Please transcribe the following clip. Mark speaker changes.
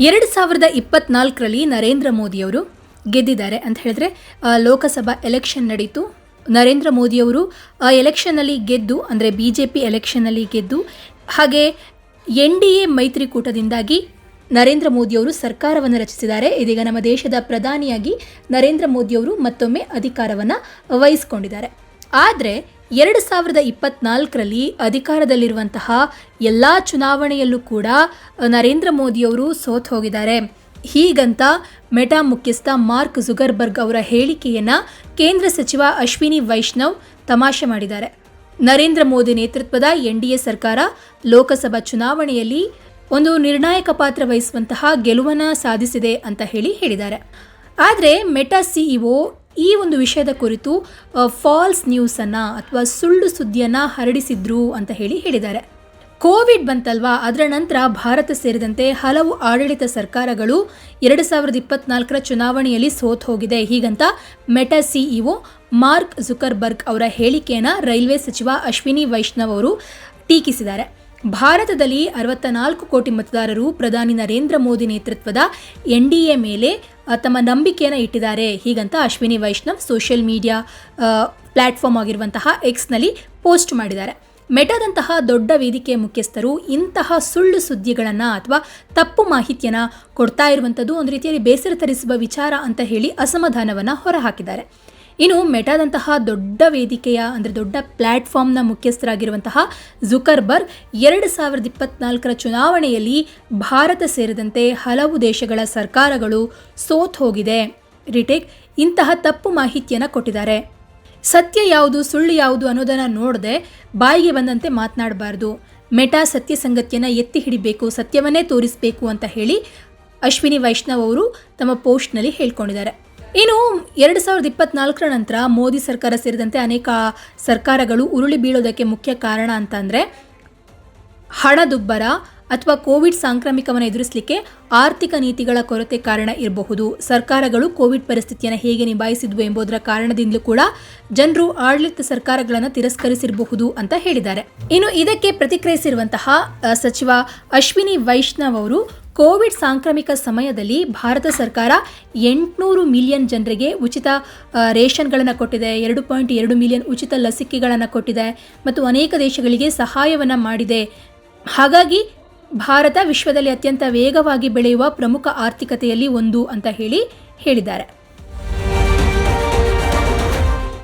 Speaker 1: ಎರಡು ಸಾವಿರದ ಇಪ್ಪತ್ನಾಲ್ಕರಲ್ಲಿ ನರೇಂದ್ರ ಮೋದಿಯವರು ಗೆದ್ದಿದ್ದಾರೆ ಅಂತ ಹೇಳಿದ್ರೆ ಲೋಕಸಭಾ ಎಲೆಕ್ಷನ್ ನಡೀತು. ನರೇಂದ್ರ ಮೋದಿಯವರು, ಆ, ಎಲೆಕ್ಷನ್ನಲ್ಲಿ ಗೆದ್ದು, ಅಂದರೆ ಬಿ ಜೆ ಪಿ ಎಲೆಕ್ಷನ್ನಲ್ಲಿ ಗೆದ್ದು, ಹಾಗೆ ಎನ್ ಡಿ ಎ ಮೈತ್ರಿಕೂಟದಿಂದಾಗಿ ನರೇಂದ್ರ ಮೋದಿಯವರು ಸರ್ಕಾರವನ್ನು ರಚಿಸಿದ್ದಾರೆ. ಇದೀಗ ನಮ್ಮ ದೇಶದ ಪ್ರಧಾನಿಯಾಗಿ ನರೇಂದ್ರ ಮೋದಿಯವರು ಮತ್ತೊಮ್ಮೆ ಅಧಿಕಾರವನ್ನು ವಹಿಸಿಕೊಂಡಿದ್ದಾರೆ. ಆದರೆ ಎರಡು ಸಾವಿರದ ಇಪ್ಪತ್ನಾಲ್ಕರಲ್ಲಿ ಅಧಿಕಾರದಲ್ಲಿರುವಂತಹ ಎಲ್ಲ ಚುನಾವಣೆಯಲ್ಲೂ ಕೂಡ ನರೇಂದ್ರ ಮೋದಿಯವರು ಸೋತ್ ಹೋಗಿದ್ದಾರೆ. ಹೀಗಂತ ಮೆಟಾ ಮುಖ್ಯಸ್ಥ ಮಾರ್ಕ್ ಜುಗರ್ಬರ್ಗ್ ಅವರ ಹೇಳಿಕೆಯನ್ನು ಕೇಂದ್ರ ಸಚಿವ ಅಶ್ವಿನಿ ವೈಷ್ಣವ್ ತಮಾಷೆ ಮಾಡಿದ್ದಾರೆ. ನರೇಂದ್ರ ಮೋದಿ ನೇತೃತ್ವದ ಎನ್ ಡಿ ಎ ಸರ್ಕಾರ ಲೋಕಸಭಾ ಚುನಾವಣೆಯಲ್ಲಿ ಒಂದು ನಿರ್ಣಾಯಕ ಪಾತ್ರ ವಹಿಸುವಂತಹ ಗೆಲುವನ್ನು ಸಾಧಿಸಿದೆ ಅಂತ ಹೇಳಿ ಹೇಳಿದ್ದಾರೆ. ಆದರೆ ಮೆಟಾ ಸಿಇಒ ಈ ಒಂದು ವಿಷಯದ ಕುರಿತು ಫಾಲ್ಸ್ ನ್ಯೂಸನ್ನು ಅಥವಾ ಸುಳ್ಳು ಸುದ್ದಿಯನ್ನು ಹರಡಿಸಿದ್ರು ಅಂತ ಹೇಳಿ ಹೇಳಿದ್ದಾರೆ. ಕೋವಿಡ್ ಬಂತಲ್ವಾ? ಅದರ ನಂತರ ಭಾರತ ಸೇರಿದಂತೆ ಹಲವು ಆಡಳಿತ ಸರ್ಕಾರಗಳು ಎರಡು ಸಾವಿರದ ಇಪ್ಪತ್ನಾಲ್ಕರ ಚುನಾವಣೆಯಲ್ಲಿ ಸೋತ್ ಹೋಗಿದೆ. ಹೀಗಂತ ಮೆಟಾ ಸಿಇಒ ಮಾರ್ಕ್ ಜುಕರ್ಬರ್ಗ್ ಅವರ ಹೇಳಿಕೆಯನ್ನು ರೈಲ್ವೆ ಸಚಿವ ಅಶ್ವಿನಿ ವೈಷ್ಣವ್ ಅವರು ಟೀಕಿಸಿದ್ದಾರೆ. ಭಾರತದಲ್ಲಿ ಅರವತ್ತ ನಾಲ್ಕು ಕೋಟಿ ಮತದಾರರು ಪ್ರಧಾನಿ ನರೇಂದ್ರ ಮೋದಿ ನೇತೃತ್ವದ ಎನ್ ಡಿ ಎ ಮೇಲೆ ತಮ್ಮ ನಂಬಿಕೆಯನ್ನು ಇಟ್ಟಿದ್ದಾರೆ. ಹೀಗಂತ Ashwini Vaishnav social media platform ಆಗಿರುವಂತಹ ಎಕ್ಸ್ನಲ್ಲಿ ಪೋಸ್ಟ್ ಮಾಡಿದ್ದಾರೆ. ಮೆಟಾದಂತಹ ದೊಡ್ಡ ವೇದಿಕೆಯ ಮುಖ್ಯಸ್ಥರು ಇಂತಹ ಸುಳ್ಳು ಸುದ್ದಿಗಳನ್ನು ಅಥವಾ ತಪ್ಪು ಮಾಹಿತಿಯನ್ನು ಕೊಡ್ತಾ ಇರುವಂಥದ್ದು ಒಂದು ರೀತಿಯಲ್ಲಿ ಬೇಸರ ತರಿಸುವ ವಿಚಾರ ಅಂತ ಹೇಳಿ ಅಸಮಾಧಾನವನ್ನು ಹೊರಹಾಕಿದ್ದಾರೆ. ಇನ್ನು ಮೆಟಾದಂತಹ ದೊಡ್ಡ ವೇದಿಕೆಯ, ಅಂದರೆ ದೊಡ್ಡ ಪ್ಲ್ಯಾಟ್ಫಾರ್ಮ್ನ ಮುಖ್ಯಸ್ಥರಾಗಿರುವಂತಹ ಜುಕರ್ಬರ್ಗ್ ಎರಡು ಸಾವಿರದ ಇಪ್ಪತ್ನಾಲ್ಕರ ಚುನಾವಣೆಯಲ್ಲಿ ಭಾರತ ಸೇರಿದಂತೆ ಹಲವು ದೇಶಗಳ ಸರ್ಕಾರಗಳು ಸೋತ್ ಹೋಗಿದೆ. ರಿಟೇಕ್ ಇಂತಹ ತಪ್ಪು ಮಾಹಿತಿಯನ್ನು ಕೊಟ್ಟಿದ್ದಾರೆ. ಸತ್ಯ ಯಾವುದು, ಸುಳ್ಳು ಯಾವುದು ಅನ್ನೋದನ್ನು ನೋಡದೆ ಬಾಯಿಗೆ ಬಂದಂತೆ ಮಾತನಾಡಬಾರ್ದು. ಮೆಟಾ ಸತ್ಯ ಸಂಗತಿಯನ್ನು ಎತ್ತಿ ಹಿಡಿಬೇಕು, ಸತ್ಯವನ್ನೇ ತೋರಿಸಬೇಕು ಅಂತ ಹೇಳಿ ಅಶ್ವಿನಿ ವೈಷ್ಣವ್ ಅವರು ತಮ್ಮ ಪೋಸ್ಟ್ನಲ್ಲಿ ಹೇಳ್ಕೊಂಡಿದ್ದಾರೆ. ಇನ್ನು ಎರಡು ಸಾವಿರದ ಇಪ್ಪತ್ನಾಲ್ಕರ ನಂತರ ಮೋದಿ ಸರ್ಕಾರ ಸೇರಿದಂತೆ ಅನೇಕ ಸರ್ಕಾರಗಳು ಉರುಳಿ ಬೀಳೋದಕ್ಕೆ ಮುಖ್ಯ ಕಾರಣ ಅಂತಂದರೆ ಹಣದುಬ್ಬರ ಅಥವಾ ಕೋವಿಡ್ ಸಾಂಕ್ರಾಮಿಕವನ್ನು ಎದುರಿಸಲಿಕ್ಕೆ ಆರ್ಥಿಕ ನೀತಿಗಳ ಕೊರತೆ ಕಾರಣ ಇರಬಹುದು. ಸರ್ಕಾರಗಳು ಕೋವಿಡ್ ಪರಿಸ್ಥಿತಿಯನ್ನು ಹೇಗೆ ನಿಭಾಯಿಸಿದ್ವು ಎಂಬುದರ ಕಾರಣದಿಂದಲೂ ಕೂಡ ಜನರು ಆಡಳಿತ ಸರ್ಕಾರಗಳನ್ನು ತಿರಸ್ಕರಿಸಿರಬಹುದು ಅಂತ ಹೇಳಿದ್ದಾರೆ. ಇನ್ನು ಇದಕ್ಕೆ ಪ್ರತಿಕ್ರಿಯಿಸಿರುವಂತಹ ಸಚಿವ ಅಶ್ವಿನಿ ವೈಷ್ಣವ್ ಅವರು ಕೋವಿಡ್ ಸಾಂಕ್ರಾಮಿಕ ಸಮಯದಲ್ಲಿ ಭಾರತ ಸರ್ಕಾರ ಎಂಟುನೂರು ಮಿಲಿಯನ್ ಜನರಿಗೆ ಉಚಿತ ರೇಷನ್ಗಳನ್ನು ಕೊಟ್ಟಿದೆ. ಎರಡು ಪಾಯಿಂಟ್ ಎರಡು ಮಿಲಿಯನ್ ಉಚಿತ ಲಸಿಕೆಗಳನ್ನು ಕೊಟ್ಟಿದೆ ಮತ್ತು ಅನೇಕ ದೇಶಗಳಿಗೆ ಸಹಾಯವನ್ನು ಮಾಡಿದೆ. ಹಾಗಾಗಿ ಭಾರತ ವಿಶ್ವದಲ್ಲಿ ಅತ್ಯಂತ ವೇಗವಾಗಿ ಬೆಳೆಯುವ ಪ್ರಮುಖ ಆರ್ಥಿಕತೆಯಲ್ಲಿ ಒಂದು ಅಂತ ಹೇಳಿ ಹೇಳಿದ್ದಾರೆ.